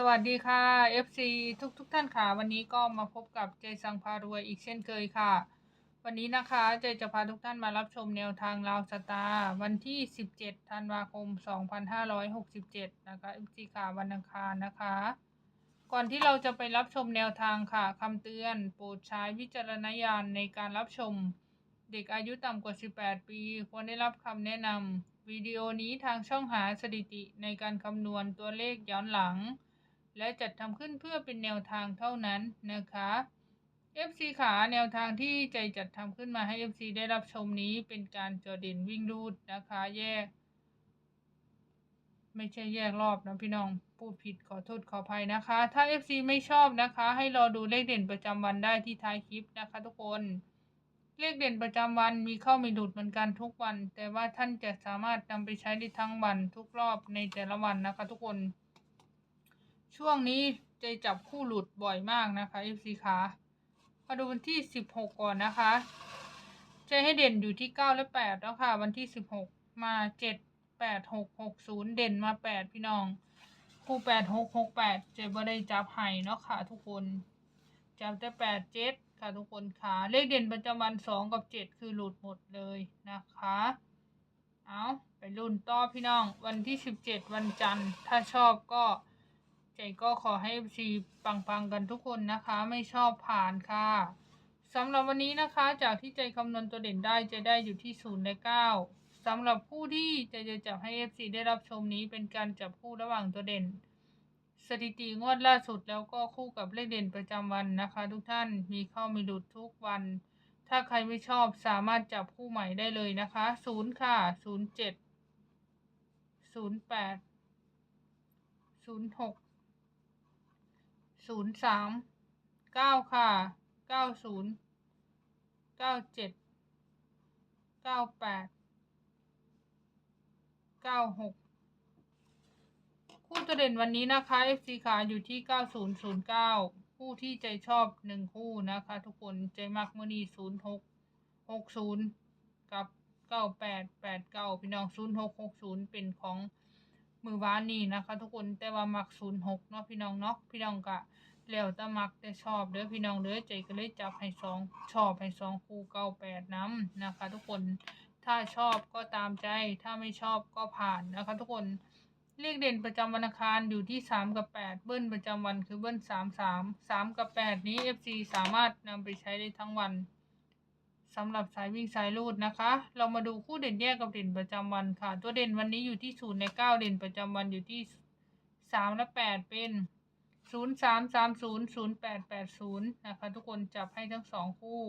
สวัสดีค่ะ FC ทุกทุกท่านค่ะ วันนี้ก็มาพบกับเจสังพารวยอีกเช่นเคยค่ะ วันนี้นะคะเจจะพาทุกท่านมารับชมแนวทางลาวสตาร์วันที่ 17 ธันวาคม 2567 นะคะ FC ค่ะวันอังคารนะคะ ก่อนที่เราจะไปรับชมแนวทางค่ะคำเตือนโปรดใช้วิจารณญาณในการรับชม เด็กอายุต่ำกว่า 18 ปีควรได้รับคำแนะนำวิดีโอนี้ทางช่องหาสถิติในการคำนวณตัวเลขย้อนหลัง และจัดทำขึ้นเพื่อเป็นแนวทางเท่านั้นนะคะ FC ขาแนวทางที่ใจจัดทำขึ้นมาให้ FC ได้รับชมนี้เป็นการจอเด่นวิ่งรูดนะคะ แยก ไม่ใช่แยกรอบนะพี่น้องพูดผิดขอโทษขออภัยนะคะ ถ้า FC ไม่ชอบนะคะ ให้รอดูเลขเด่นประจำวันได้ที่ท้ายคลิปนะคะ ทุกคนเลขเด่นประจำวันมีเข้ามีหลุดเหมือนกันทุกวัน แต่ว่าท่านจะสามารถนำไปใช้ได้ทั้งวันทุกรอบในแต่ละวันนะคะ ทุกคน ช่วงนี้จะจับคู่หลุดบ่อยมากนะคะ FC ขามาดูวันที่ 16 ก่อนนะคะจะให้เด่นอยู่ที่ 9 และ 8 แล้วค่ะ วันที่ 16 มา 7 8 6 6 0 เด่นมา 8 พี่น้อง คู่ 8 6 6 8 เจะบ่ได้จับไห้เนาะค่ะทุกคน จับแต่ 8 7 ค่ะทุกคนค่ะ เลขเด่นประจำวัน 2 กับ 7 คือหลุดหมดเลยนะคะ เอาไปรุ่นต่อพี่น้อง วันที่ 17 วันจันทร์ ถ้าชอบก็ ใจก็ขอให้ FC ปังๆกันทุกคนนะคะ ไม่ชอบผ่านค่ะสำหรับวันนี้นะคะจากที่ใจคำนวณตัวเด่นได้จะได้อยู่ที่0และ9สำหรับผู้ที่จะจะจับให้ FC ได้รับชมนี้เป็นการจับคู่ระหว่างตัวเด่น สถิติงวดล่าสุดแล้วก็คู่กับเลขเด่นประจำวันนะคะ ทุกท่านมีเข้ามีหลุดทุกวัน ถ้าใครไม่ชอบสามารถจับคู่ใหม่ได้เลยนะคะศูนย์ค่ะศูนย์เจ็ด ศูนย์สามเก้าค่ะเก้าศูนย์เก้าเจ็ดเก้าแปดเก้าหกคู่ตัวเด่นวันนี้นะคะ FC ขาอยู่ที่9009คู่ที่ใจชอบหนึ่งคู่นะคะ ทุกคนใจมักมือนี06 60กับ9889พี่น้อง0660เป็นของ มือวานนี่นะคะ ทุกคนแต่ว่ามัก06เนาะพี่น้องเนาะพี่น้องกะแล้วแต่มักแต่ชอบเด้อพี่น้องเด้อใจก็เลยจับให้สองชอบให้สองคู่98น้ำนะคะ ทุกคนถ้าชอบก็ตามใจ ถ้าไม่ชอบก็ผ่านนะคะ ทุกคนเลขเด่นประจำวันอังคารอยู่ที่สามกับแปดเบิ้ลประจำวันคือเบิ้ลสามสามสามกับแปดนี้ FC สามารถนำไปใช้ได้ทั้งวัน สำหรับสายวิ่งสายรูดนะคะ เรามาดูคู่เด่นแยกกับเด่นประจำวันค่ะ ตัวเด่นวันนี้อยู่ที่ศูนย์ในเก้าเด่นประจำวันอยู่ที่สามและแปดเป็นศูนย์สามสามศูนย์ศูนย์แปดแปดศูนย์นะคะ ทุกคนจับให้ทั้งสองคู่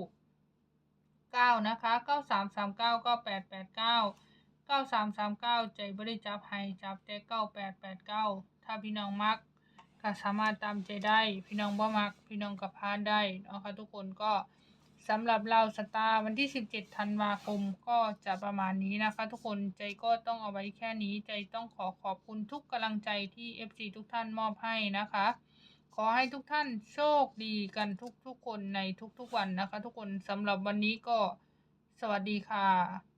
เก้านะคะเก้าสามสามเก้าเก้าแปดแปดเก้าเก้าสามสามเก้าใจบริจับให้จับแต่เก้าแปดแปดเก้าถ้าพี่น้องมักก็สามารถตามใจได้ พี่น้องบ่มัก พี่น้องกับพานได้นะคะทุกคนก็ สำหรับเราสตาร์วันที่สิบเจ็ดธันวาคมก็จะประมาณนี้นะคะ ทุกคนใจก็ต้องเอาไว้แค่นี้ใจต้องขอขอบคุณทุกกำลังใจที่ FC ทุกท่านมอบให้นะคะ ขอให้ทุกท่านโชคดีกันทุกๆคนในทุกๆวันนะคะ ทุกคนสำหรับวันนี้ก็สวัสดีค่ะ